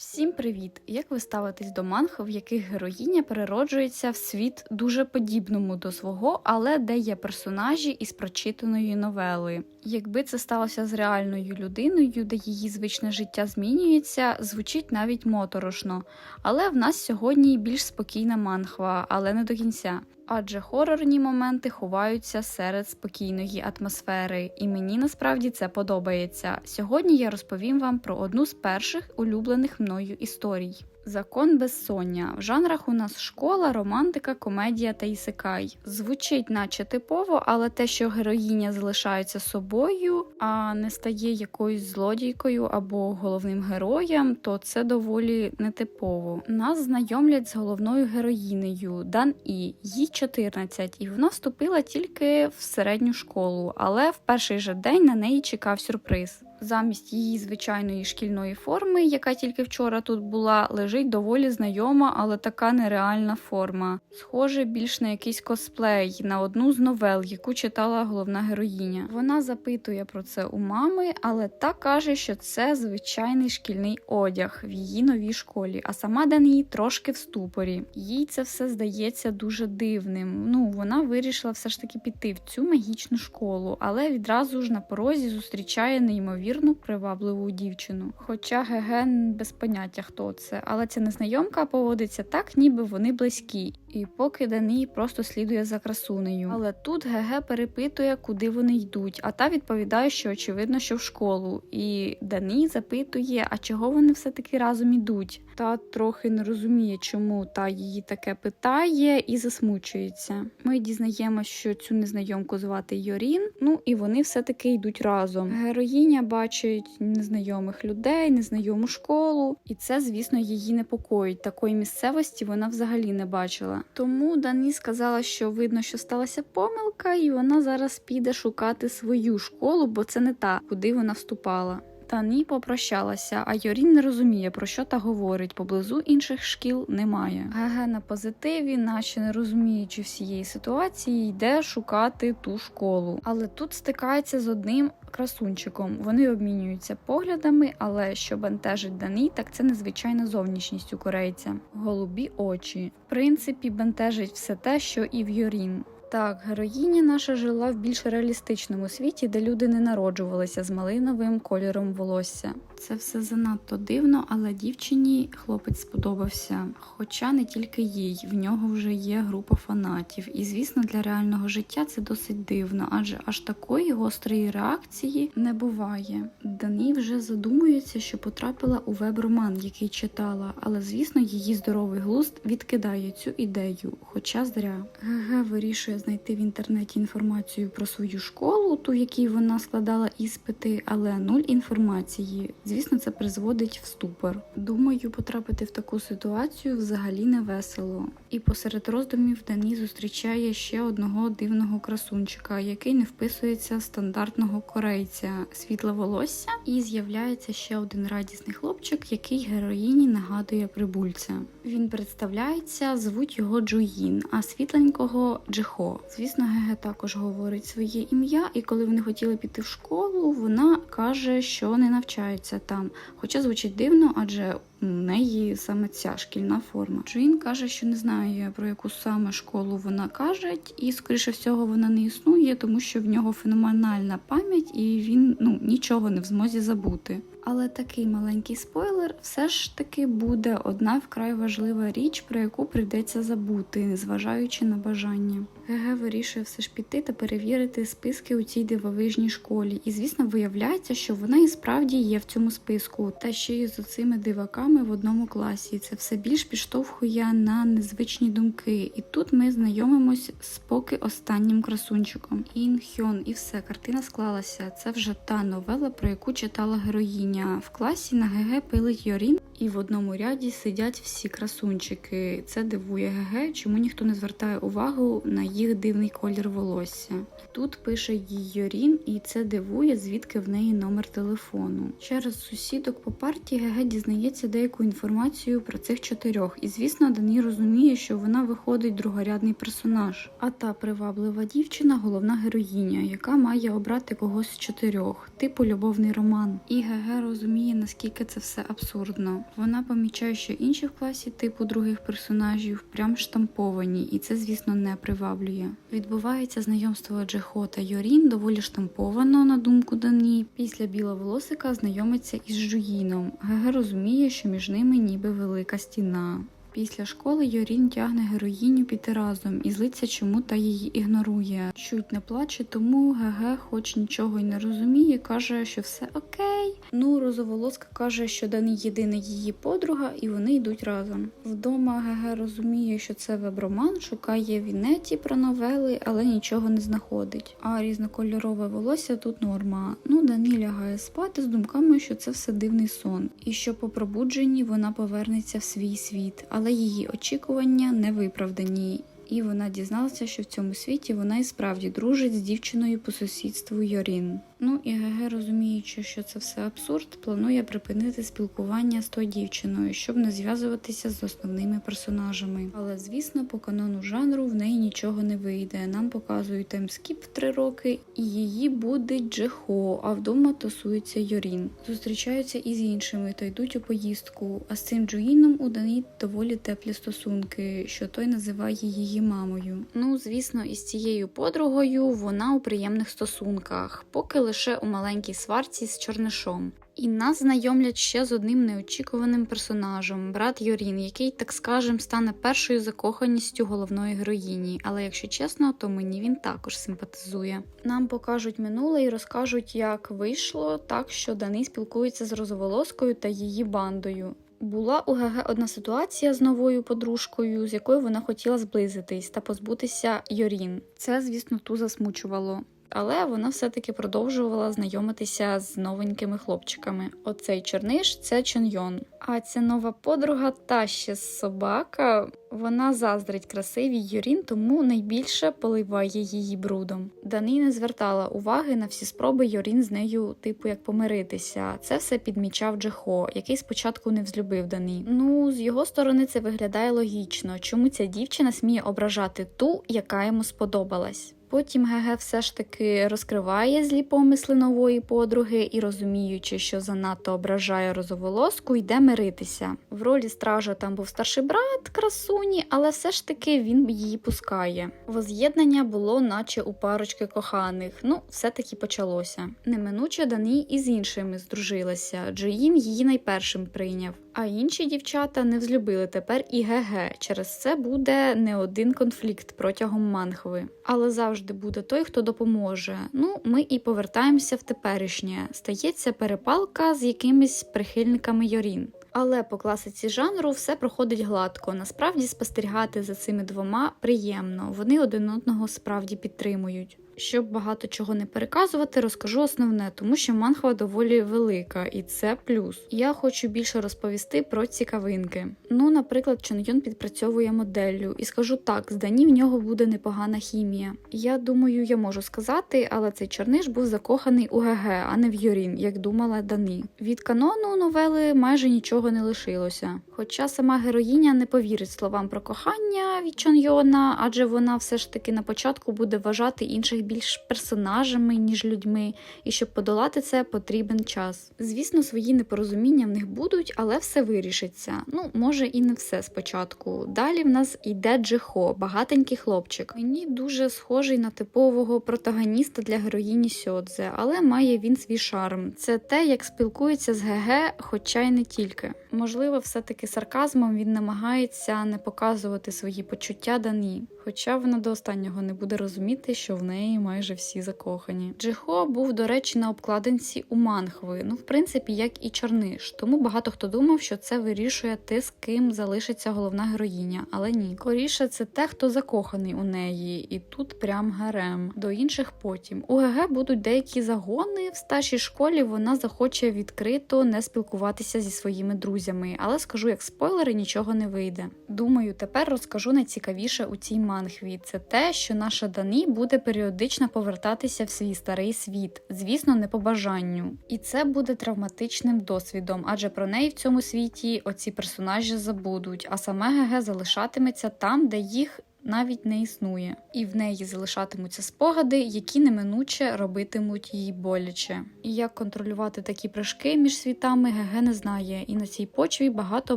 Всім привіт! Як ви ставитесь до манг, в яких героїня перероджується в світ дуже подібному до свого, але де є персонажі із прочитаної новели? Якби це сталося з реальною людиною, де її звичне життя змінюється, звучить навіть моторошно. Але в нас сьогодні більш спокійна манхва, але не до кінця. Адже хорорні моменти ховаються серед спокійної атмосфери, і мені насправді це подобається. Сьогодні я розповім вам про одну з перших улюблених мною історій. Закон безсоння. В жанрах у нас школа, романтика, комедія та ісекай. Звучить наче типово, але те, що героїня залишається собою, а не стає якоюсь злодійкою або головним героєм, то це доволі нетипово. Нас знайомлять з головною героїнею Дан І. Їй 14, і вона вступила тільки в середню школу, але в перший же день на неї чекав сюрприз. Замість її звичайної шкільної форми, яка тільки вчора тут була, лежить доволі знайома, але така нереальна форма. Схоже більш на якийсь косплей, на одну з новел, яку читала головна героїня. Вона запитує про це у мами, але та каже, що це звичайний шкільний одяг в її новій школі, а сама Дані трошки в ступорі. Їй це все здається дуже дивним. Ну, вона вирішила все ж таки піти в цю магічну школу, але відразу ж на порозі зустрічає неймовірно привабливу дівчину. Хоча Геген без поняття хто це, але ця незнайомка поводиться так, ніби вони близькі. І поки Дані просто слідує за красунею. Але тут ГГ перепитує, куди вони йдуть, а та відповідає, що очевидно, що в школу. І Дані запитує, а чого вони все-таки разом ідуть. Та трохи не розуміє, чому та її таке питає і засмучується. Ми дізнаємося, що цю незнайомку звати Йорін. Ну і вони все-таки йдуть разом. Героїня бачить незнайомих людей, незнайому школу, і це, звісно, її непокоїть. Такої місцевості вона взагалі не бачила. Тому Дані сказала, що видно, що сталася помилка, і вона зараз піде шукати свою школу, бо це не та, куди вона вступала. Тані попрощалася, а Йорін не розуміє, про що та говорить. Поблизу інших шкіл немає. Ге на позитиві, наче не розуміючи всієї ситуації, йде шукати ту школу. Але тут стикається з одним красунчиком. Вони обмінюються поглядами, але що бентежить Дані, так це незвичайна зовнішність у корейця. Голубі очі. В принципі, бентежить все те, що і в Йорін. Так, героїня наша жила в більш реалістичному світі, де люди не народжувалися з малиновим кольором волосся. Це все занадто дивно, але дівчині хлопець сподобався. Хоча не тільки їй, в нього вже є група фанатів. І звісно, для реального життя це досить дивно, адже аж такої гострої реакції не буває. Дані вже задумується, що потрапила у веб-роман, який читала, але звісно, її здоровий глузд відкидає цю ідею, хоча зря. ГГ вирішує знайти в інтернеті інформацію про свою школу, ту, в якій вона складала іспити, але нуль інформації. Звісно, це призводить в ступор. Думаю, потрапити в таку ситуацію взагалі не весело. І посеред роздумів Дані зустрічає ще одного дивного красунчика, який не вписується стандартного корейця світле волосся, і з'являється ще один радісний хлопчик, який героїні нагадує прибульця. Він представляється, звуть його Джуїн, а світленького Джихо. Звісно, Геге також говорить своє ім'я, і коли вони хотіли піти в школу, вона каже, що не навчається там. Хоча звучить дивно, адже неї саме ця шкільна форма. Джуїн каже, що не знає про яку саме школу вона каже, і скоріше всього вона не існує, тому що в нього феноменальна пам'ять, і він ну нічого не в змозі забути. Але такий маленький спойлер все ж таки буде одна вкрай важлива річ, про яку прийдеться забути, незважаючи на бажання. ГГ вирішує все ж піти та перевірити списки у цій дивовижній школі. І, звісно, виявляється, що вона і справді є в цьому списку, та ще й з оцими диваками в одному класі. Це все більш підштовхує на незвичні думки. І тут ми знайомимось з поки останнім красунчиком. Ін Хьон, і все, картина склалася. Це вже та новела, про яку читала героїня. В класі на ГГ пилить Йорін. І в одному ряді сидять всі красунчики. Це дивує ГГ, чому ніхто не звертає увагу на їх дивний колір волосся. Тут пише їй Йорін, і це дивує, звідки в неї номер телефону. Через сусідок по партії ГГ дізнається деяку інформацію про цих чотирьох, і звісно, Дані розуміє, що вона виходить другорядний персонаж. А та приваблива дівчина головна героїня, яка має обрати когось з чотирьох, типу любовний роман. І ГГ розуміє, наскільки це все абсурдно. Вона помічає, що інші в класі типу других персонажів прям штамповані, і це, звісно, не приваблює. Відбувається знайомство Джехо та Йорін доволі штамповано, на думку Дані. Після біловолосика знайомиться із Жуїном. ГГ розуміє, що між ними ніби велика стіна. Після школи Йорін тягне героїню піти разом і злиться, чому та її ігнорує. Чуть не плаче, тому ГГ, хоч нічого й не розуміє, каже, що все окей. Ну, розоволоска каже, що Дані єдина її подруга, і вони йдуть разом. Вдома ГГ розуміє, що це веб-роман, шукає в інеті про новели, але нічого не знаходить. А різнокольорове волосся тут норма. Ну, Дані лягає спати з думками, що це все дивний сон, і що по пробудженні вона повернеться в свій світ але її очікування не виправдані, і вона дізналася, що в цьому світі вона і справді дружить з дівчиною по сусідству Йорін. Ну і ГГ, розуміючи, що це все абсурд, планує припинити спілкування з тою дівчиною, щоб не зв'язуватися з основними персонажами. Але звісно, по канону жанру в неї нічого не вийде. Нам показують таймскіп в три роки, і її буде Джехо, а вдома тусується Йорін. Зустрічаються із іншими та йдуть у поїздку. А з цим Джуїном у Дані доволі теплі стосунки, що той називає її мамою. Ну, звісно, із цією подругою вона у приємних стосунках, поки лише у маленькій сварці з Чорнишом. І нас знайомлять ще з одним неочікуваним персонажем, брат Йорін, який, так скажем, стане першою закоханістю головної героїні. Але якщо чесно, то мені він також симпатизує. Нам покажуть минуле і розкажуть, як вийшло так, що Даний спілкується з розоволоскою та її бандою. Була у ГГ одна ситуація з новою подружкою, з якою вона хотіла зблизитись та позбутися Йорін. Це, звісно, ту засмучувало. Але вона все-таки продовжувала знайомитися з новенькими хлопчиками. Оцей чорниш це Чонйон. А ця нова подруга та ще собака. Вона заздрить красивій Юрін, тому найбільше поливає її брудом. Дані не звертала уваги на всі спроби Йорін з нею, типу, як помиритися. Це все підмічав Джехо, який спочатку не взлюбив Дані. Ну, з його сторони це виглядає логічно, чому ця дівчина сміє ображати ту, яка йому сподобалась. Потім ГГ все ж таки розкриває злі помисли нової подруги і, розуміючи, що занадто ображає розоволоску, йде миритися. В ролі стража там був старший брат красуні, але все ж таки він її пускає. Воз'єднання було, наче у парочки коханих. Ну, все-таки почалося. Неминуче Дані і з іншими здружилася. Джоїн її найпершим прийняв. А інші дівчата не взлюбили тепер і ГГ. Через це буде не один конфлікт протягом манхви. Але завжди буде той, хто допоможе. Ну, ми і повертаємося в теперішнє. Стається перепалка з якимись прихильниками Йорін. Але по класиці жанру все проходить гладко. Насправді спостерігати за цими двома приємно. Вони один одного справді підтримують. Щоб багато чого не переказувати, розкажу основне, тому що манхва доволі велика, і це плюс. Я хочу більше розповісти про цікавинки. Ну, наприклад, Чон підпрацьовує моделлю, і скажу так, з Дані в нього буде непогана хімія. Я думаю, я можу сказати, але цей чорниш був закоханий у ГГ, а не в Юрін, як думала Дані. Від канону новели майже нічого не лишилося. Хоча сама героїня не повірить словам про кохання від Чон адже вона все ж таки на початку буде вважати інших більш персонажами, ніж людьми, і щоб подолати це, потрібен час. Звісно, свої непорозуміння в них будуть, але все вирішиться. Ну, може і не все спочатку. Далі в нас йде Джихо, багатенький хлопчик. Мені дуже схожий на типового протагоніста для героїні Сьодзе, але має він свій шарм. Це те, як спілкується з ГГ, хоча й не тільки. Можливо, все-таки сарказмом він намагається не показувати свої почуття Дані, хоча вона до останнього не буде розуміти, що в неї майже всі закохані. Джихо був, до речі, на обкладинці у манхви. Ну, в принципі, як і Чорниш. Тому багато хто думав, що це вирішує те, з ким залишиться головна героїня. Але ні, скоріше це те, хто закоханий у неї, і тут прям гарем. До інших потім. У ГГ будуть деякі загони. В старшій школі вона захоче відкрито не спілкуватися зі своїми друзями, але скажу як спойлери, нічого не вийде. Думаю, тепер розкажу найцікавіше у цій манхві. Це те, що наша Дані буде періодично повертатися в свій старий світ, звісно, не по бажанню. І це буде травматичним досвідом, адже про неї в цьому світі оці персонажі забудуть, а саме ГГ залишатиметься там, де їх навіть не існує, і в неї залишатимуться спогади, які неминуче робитимуть їй боляче. І як контролювати такі прыжки між світами, ГГ не знає, і на цій почві багато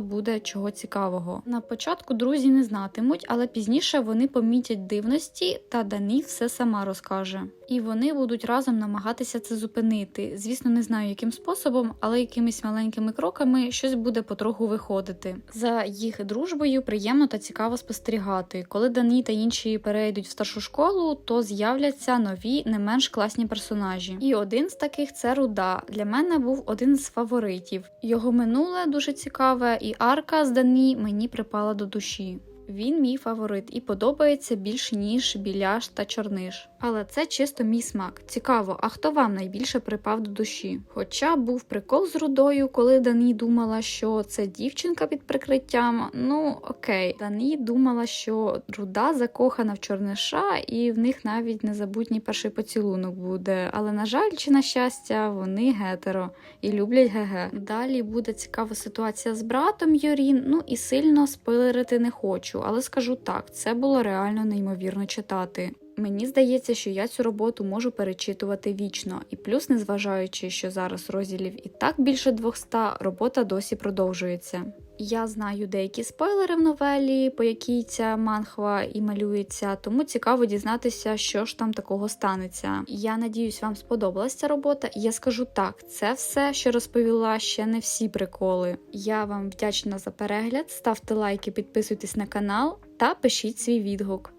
буде чого цікавого. На початку друзі не знатимуть, але пізніше вони помітять дивності, та Дані все сама розкаже. І вони будуть разом намагатися це зупинити. Звісно, не знаю яким способом, але якимись маленькими кроками щось буде потроху виходити. За їх дружбою приємно та цікаво спостерігати. Коли Дані та інші перейдуть в старшу школу, то з'являться нові, не менш класні персонажі. І один з таких це Руда. Для мене був один з фаворитів. Його минуле дуже цікаве, і арка з Дані мені припала до душі. Він мій фаворит і подобається більш ніж біляш та чорниш. Але це чисто мій смак. Цікаво, а хто вам найбільше припав до душі? Хоча був прикол з рудою, коли Дані думала, що це дівчинка під прикриттям. Ну окей, Дані думала, що руда закохана в чорниша, і в них навіть незабутній перший поцілунок буде. Але на жаль, чи на щастя, вони гетеро і люблять ГГ. Далі буде цікава ситуація з братом Йорін. Ну і сильно спойлерити не хочу, але скажу так, це було реально неймовірно читати. Мені здається, що я цю роботу можу перечитувати вічно, і плюс, незважаючи, що зараз розділів і так більше 200, робота досі продовжується. Я знаю деякі спойлери в новелі, по якій ця манхва і малюється, тому цікаво дізнатися, що ж там такого станеться. Я надіюсь, вам сподобалася ця робота. Я скажу так: це все, що розповіла, ще не всі приколи. Я вам вдячна за перегляд. Ставте лайки, підписуйтесь на канал та пишіть свій відгук.